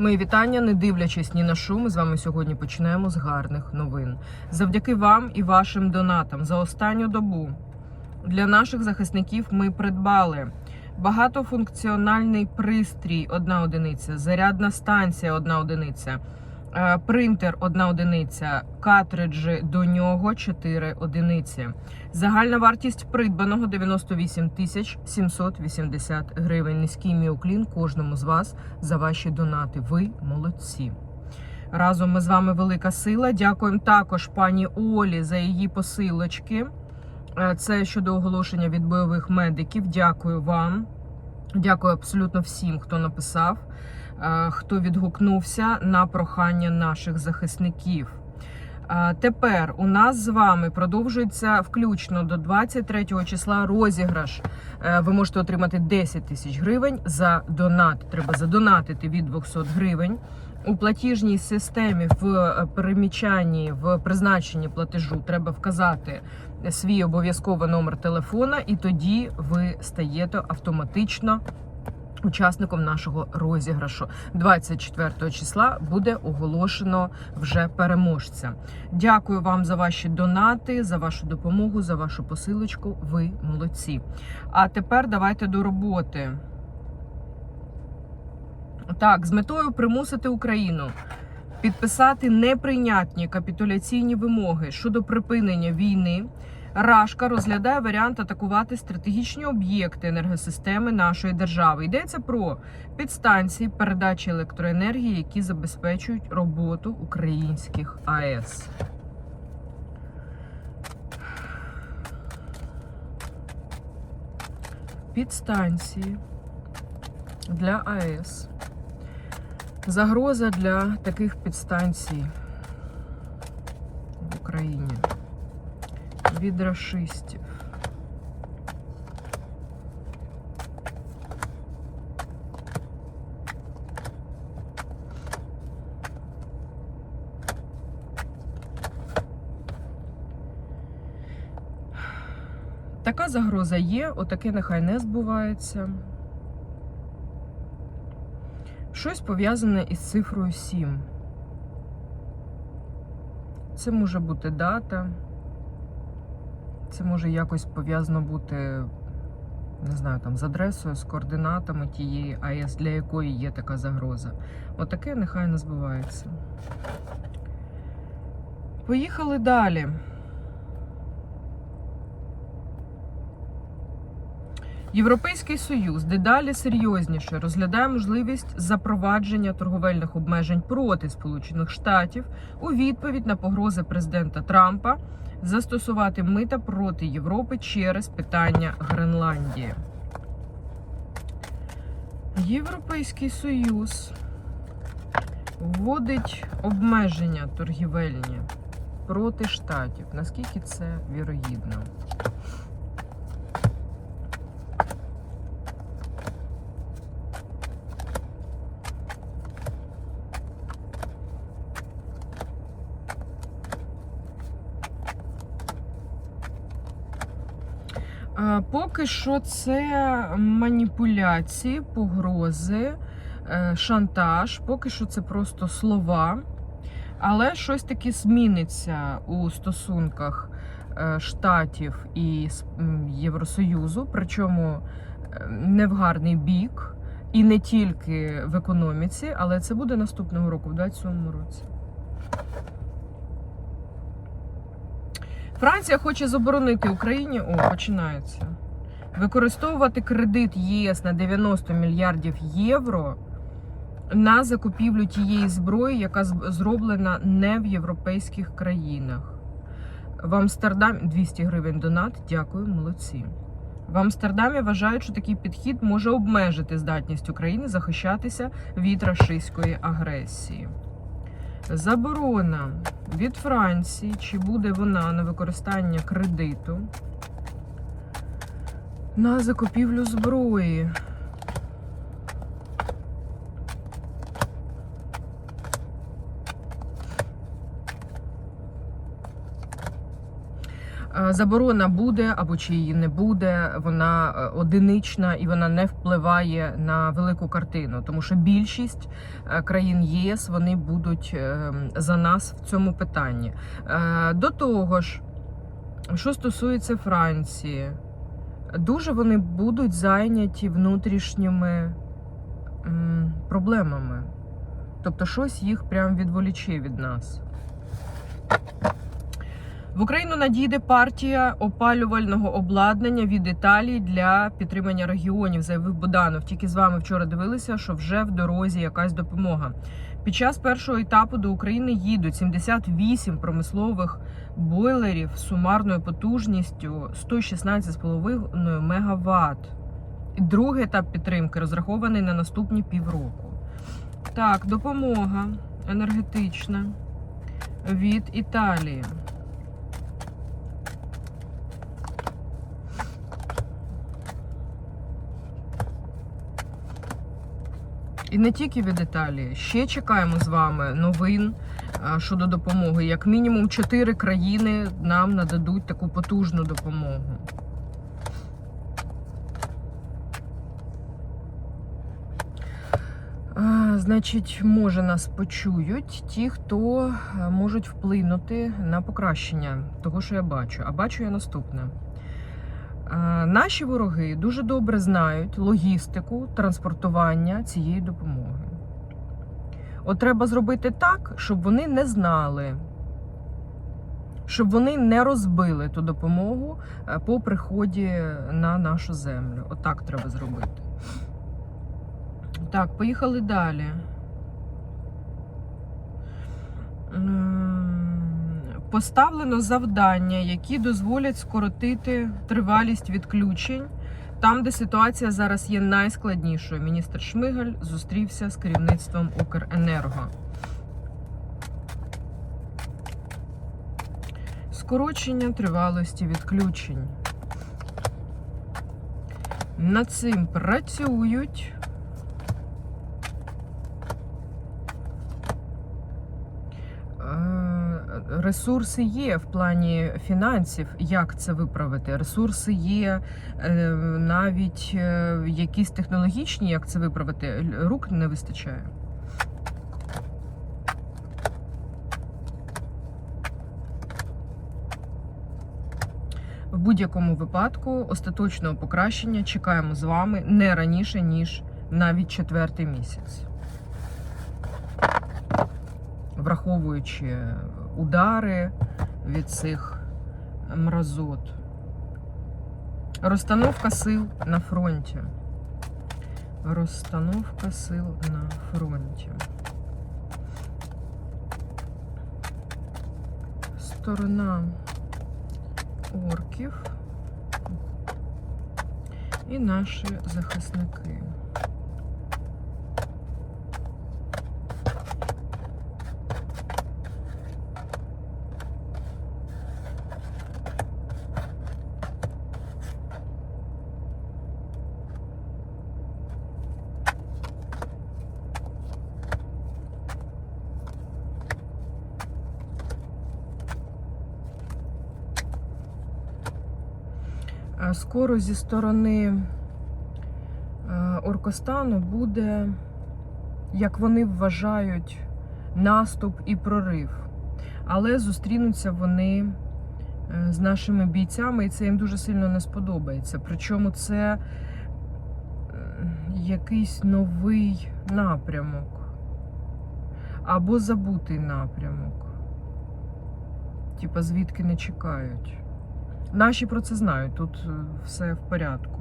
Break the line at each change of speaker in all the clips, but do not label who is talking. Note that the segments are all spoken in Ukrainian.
Мої вітання, не дивлячись ні на що, ми з вами сьогодні починаємо з гарних новин. Завдяки вам і вашим донатам за останню добу для наших захисників ми придбали багатофункціональний пристрій, одна одиниця, зарядна станція, одна одиниця, принтер, одна одиниця, картриджі до нього 4 одиниці. Загальна вартість придбаного 98 тисяч 780 гривень. Низький мій уклін кожному з вас за ваші донати. Ви молодці. Разом ми з вами велика сила. Дякуємо також пані Олі за її посилочки. Е, Це щодо оголошення від бойових медиків. Дякую вам. Дякую абсолютно всім, хто написав, е, хто відгукнувся на прохання наших захисників. Е, Тепер у нас з вами продовжується включно до 23 числа розіграш. Е, Ви можете отримати 10 тисяч гривень за донат. Треба задонатити від 200 гривень. У платіжній системі в е, перемічанні в призначенні платежу треба вказати свій обов'язково номер телефона, і тоді ви стаєте автоматично учасником нашого розіграшу. 24 числа буде оголошено вже переможця. Дякую вам за ваші донати, за вашу допомогу, за вашу посилочку. Ви молодці. А тепер давайте до роботи. Так, з метою примусити Україну підписати неприйнятні капітуляційні вимоги щодо припинення війни. Рашка розглядає варіант атакувати стратегічні об'єкти енергосистеми нашої держави. Йдеться про підстанції передачі електроенергії, які забезпечують роботу українських АЕС. Підстанції для АЕС. Загроза для таких підстанцій в Україні від рашистів. Така загроза є, отаке нехай не збувається. Щось пов'язане із цифрою 7. Це може бути дата. Це може якось пов'язано бути, не знаю, там з адресою, з координатами тієї АЕС, для якої є така загроза. Отаке нехай не збувається. Поїхали далі. Європейський союз дедалі серйозніше розглядає можливість запровадження торговельних обмежень проти Сполучених Штатів у відповідь на погрози президента Трампа застосувати мита проти Європи через питання Гренландії. Європейський союз вводить обмеження торгівельні проти штатів. Наскільки це вірогідно? Поки що це маніпуляції, погрози, е, шантаж. Поки що це просто слова. Але щось таке зміниться у стосунках е, Штатів і Євросоюзу, причому е, не в гарний бік, і не тільки в економіці, але це буде наступного року, в 2027 році. Франція хоче заборонити Україні. О, починається. Використовувати кредит єС на 90 мільярдів євро на закупівлю тієї зброї, яка зроблена не в європейських країнах. В Амстердамі 200 гривень донат. Дякую, молодці. В Амстердамі вважають, що такий підхід може обмежити здатність України захищатися від рашистської агресії. Заборона від Франції, чи буде вона на використання кредиту на закупівлю зброї. Заборона буде або чи її не буде, вона е, одинична і вона не впливає на велику картину, тому що більшість е, країн ЄС вони будуть е, за нас в цьому питанні. До того ж, що стосується Франції, дуже вони будуть зайняті внутрішніми проблемами. Тобто щось їх прям відволіче від нас. В Україну надійде партія опалювального обладнання від Італії для підтримання регіонів, заявив Буданов. Тільки з вами вчора дивилися, що вже в дорозі якась допомога. Під час першого етапу до України їдуть 78 промислових бойлерів сумарною потужністю 116,5 МВт. Другий етап підтримки розрахований на наступні півроку. Так, допомога енергетична від Італії. І не тільки від Італії. Ще чекаємо з вами новин щодо допомоги. Як мінімум, чотири країни нам нададуть таку потужну допомогу. Значить, може нас почують ті, хто можуть вплинути на покращення того, що я бачу. А бачу я наступне. А, Наші вороги дуже добре знають логістику транспортування цієї допомоги. От треба зробити так, щоб вони не знали, щоб вони не розбили ту допомогу е, по приході на нашу землю. Отак треба зробити. Так, поїхали далі. Поставлено завдання, які дозволять скоротити тривалість відключень там, де ситуація зараз є найскладнішою. Міністр Шмигаль зустрівся з керівництвом Укренерго. Скорочення тривалості відключень. Над цим працюють. Ресурси є в плані фінансів, як це виправити. Ресурси є е, навіть е, якісь технологічні, як це виправити. Рук не вистачає. В будь-якому випадку остаточного покращення чекаємо з вами не раніше, ніж навіть четвертий місяць. Враховуючи удари від цих мразот. Розстановка сил на фронті. Розстановка сил на фронті. Сторона орків і наші захисники. Скоро зі сторони е, Оркостану буде, як вони вважають, наступ і прорив. Але зустрінуться вони е, з нашими бійцями, і це їм дуже сильно не сподобається. Причому це е, якийсь новий напрямок або забутий напрямок. Типа звідки не чекають. Наші про це знають, тут е, все в порядку.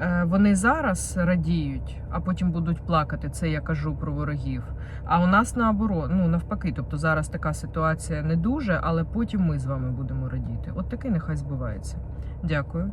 Е, Вони зараз радіють, а потім будуть плакати. Це я кажу про ворогів. А у нас наоборот, ну навпаки, тобто зараз така ситуація не дуже, але потім ми з вами будемо радіти. От таке нехай збувається. Дякую.